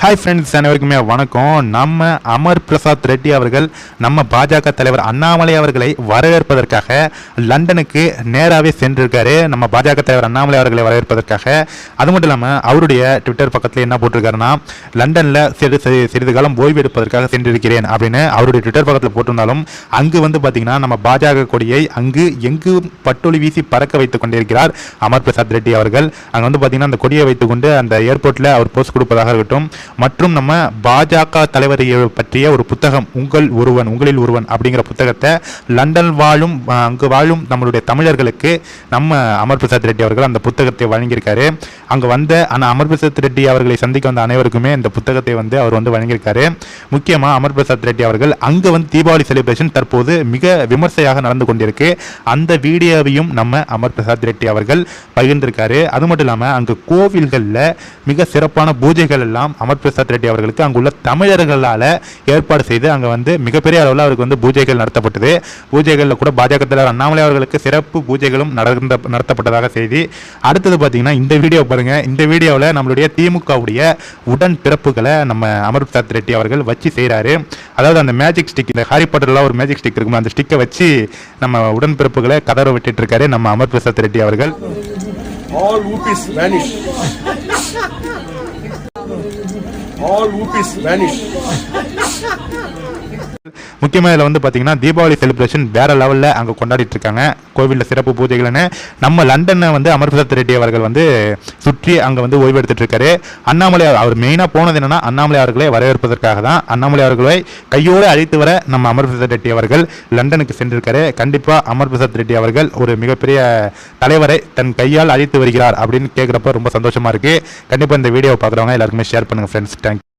Hi friends அனைவருக்குமே வணக்கம். நம்ம அமர் பிரசாத் ரெட்டி அவர்கள் நம்ம பாஜக தலைவர் அண்ணாமலை அவர்களை வரவேற்பதற்காக லண்டனுக்கு நேராகவே சென்றிருக்காரு. நம்ம பாஜக தலைவர் அண்ணாமலை அவர்களை வரவேற்பதற்காக. அது மட்டும் இல்லாமல் அவருடைய ட்விட்டர் பக்கத்தில் என்ன போட்டிருக்காருன்னா லண்டனில் சிறு சிறு- சிறிது காலம் ஓய்வு எடுப்பதற்காக சென்றிருக்கிறேன் அப்படின்னு அவருடைய ட்விட்டர் பக்கத்தில் போட்டிருந்தாலும் அங்கு வந்து பார்த்திங்கன்னா நம்ம பாஜக கொடியை அங்கு எங்கு பட்டொலி வீசி பறக்க வைத்துக் கொண்டிருக்கிறார் அமர் பிரசாத் ரெட்டி அவர்கள். அங்கே வந்து பார்த்தீங்கன்னா அந்த கொடியை வைத்துக்கொண்டு அந்த ஏர்போர்ட்டில் அவர் போஸ்ட் கொடுப்பதாக இருக்கட்டும் மற்றும் நம்ம பாஜக தலைவரை பற்றிய ஒரு புத்தகம் உங்கள் ஒருவன் உங்களில் ஒருவன் அப்படிங்கிற புத்தகத்தை லண்டன் வாழும் அங்கு வாழும் நம்மளுடைய தமிழர்களுக்கு நம்ம அமர் பிரசாத் ரெட்டி அவர்கள் அந்த புத்தகத்தை வழங்கியிருக்காரு. அங்கே வந்த அந்த அமர் பிரசாத் ரெட்டி அவர்களை சந்திக்க வந்த அனைவருக்குமே இந்த புத்தகத்தை வந்து அவர் வந்து வழங்கியிருக்காரு. முக்கியமாக அமர் பிரசாத் ரெட்டி அவர்கள் அங்கே வந்து தீபாவளி செலிப்ரேஷன் தற்போது மிக விமர்சையாக நடந்து கொண்டிருக்கு. அந்த வீடியோவையும் நம்ம அமர் பிரசாத் ரெட்டி அவர்கள் பகிர்ந்திருக்காரு. அது மட்டும் இல்லாமல் அங்கே கோவில்களில் மிக சிறப்பான பூஜைகள் எல்லாம் அமர் பிரசாத் ரெட்டி அவர்களுக்கு அங்குள்ள தமிழர்களால் ஏற்பாடு செய்து அங்கே வந்து மிகப்பெரிய அளவில் அவருக்கு வந்து பூஜைகள் நடத்தப்பட்டது. பூஜைகளில் கூட பாஜக தலைவர் அண்ணாமலை அவர்களுக்கு சிறப்பு பூஜைகளும் நடந்த நடத்தப்பட்டதாக செய்தி. அடுத்தது பார்த்தீங்கன்னா இந்த வீடியோ பாருங்கள் இந்த வீடியோவில் நம்மளுடைய திமுகவுடைய உடன் பிறப்புகளை நம்ம அமர் பிரசாத் ரெட்டி அவர்கள் வச்சு செய்கிறாரு அதாவது அந்த மேஜிக் ஸ்டிக் இந்த ஹாரி பாட்டர்லாம் ஒரு மேஜிக் ஸ்டிக் இருக்கும் அந்த ஸ்டிக்கை வச்சு நம்ம உடன்பிறப்புகளை கதற விட்டுட்டு இருக்காரு நம்ம அமர் பிரசாத் ரெட்டி அவர்கள். All whoopies vanished. All whoopies vanish. முக்கியமாக இதில் வந்து பார்த்தீங்கன்னா தீபாவளி செலிப்ரேஷன் வேறு லெவலில் அங்கே கொண்டாடிட்டு இருக்காங்க. கோவிலில் சிறப்பு பூஜைகள்னு நம்ம லண்டனை வந்து அமர்பிரசாத் ரெட்டி அவர்கள் வந்து சுற்றி அங்கே வந்து ஓய்வு எடுத்துகிட்டு இருக்காரு. அண்ணாமலை அவர் மெயினாக போனது என்னன்னா அண்ணாமலை அவர்களை வரவேற்பதற்காக தான். அண்ணாமலை அவர்களை கையோடு அழைத்து வர நம்ம அமர்பிரசாத் ரெட்டி அவர்கள் லண்டனுக்கு சென்றிருக்காரு. கண்டிப்பாக அமர்பிரசாத் ரெட்டி அவர்கள் ஒரு மிகப்பெரிய தலைவரை தன் கையால் அழைத்து வருகிறார் அப்படின்னு கேட்குறப்ப ரொம்ப சந்தோஷமாக இருக்குது கண்டிப்பாக இந்த வீடியோவை பார்க்குறவங்க எல்லாருக்குமே ஷேர் பண்ணுங்க ஃப்ரெண்ட்ஸ் தேங்க்